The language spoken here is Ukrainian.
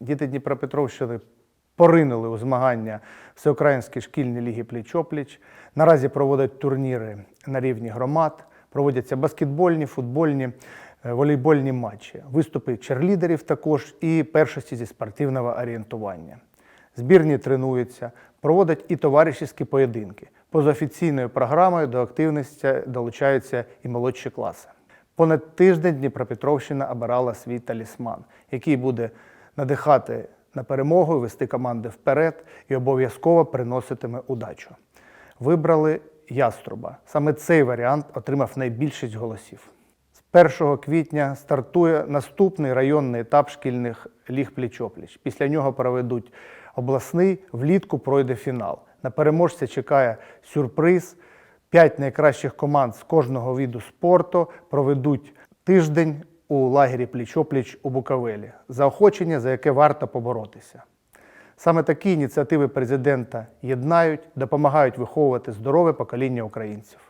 Діти Дніпропетровщини поринули у змагання Всеукраїнської шкільні ліги пліч-опліч. Наразі проводять турніри на рівні громад, проводяться баскетбольні, футбольні, е, волейбольні матчі, виступи черлідерів також і першості зі спортивного орієнтування. Збірні тренуються, проводять і товаришівські поєдинки. Поза офіційною програмою до активності долучаються і молодші класи. Понад тиждень Дніпропетровщина обирала свій талісман, який буде надихати на перемогу, вести команди вперед і обов'язково приноситиме удачу. Вибрали яструба. Саме цей варіант отримав найбільшість голосів. З 1 квітня стартує наступний районний етап шкільних ліг пліч-опліч. Після нього проведуть обласний, влітку пройде фінал. На переможця чекає сюрприз. П'ять найкращих команд з кожного виду спорту проведуть тиждень у лагері пліч-опліч у Буковелі. Заохочення, за яке варто поборотися. Саме такі ініціативи президента єднають, допомагають виховувати здорове покоління українців.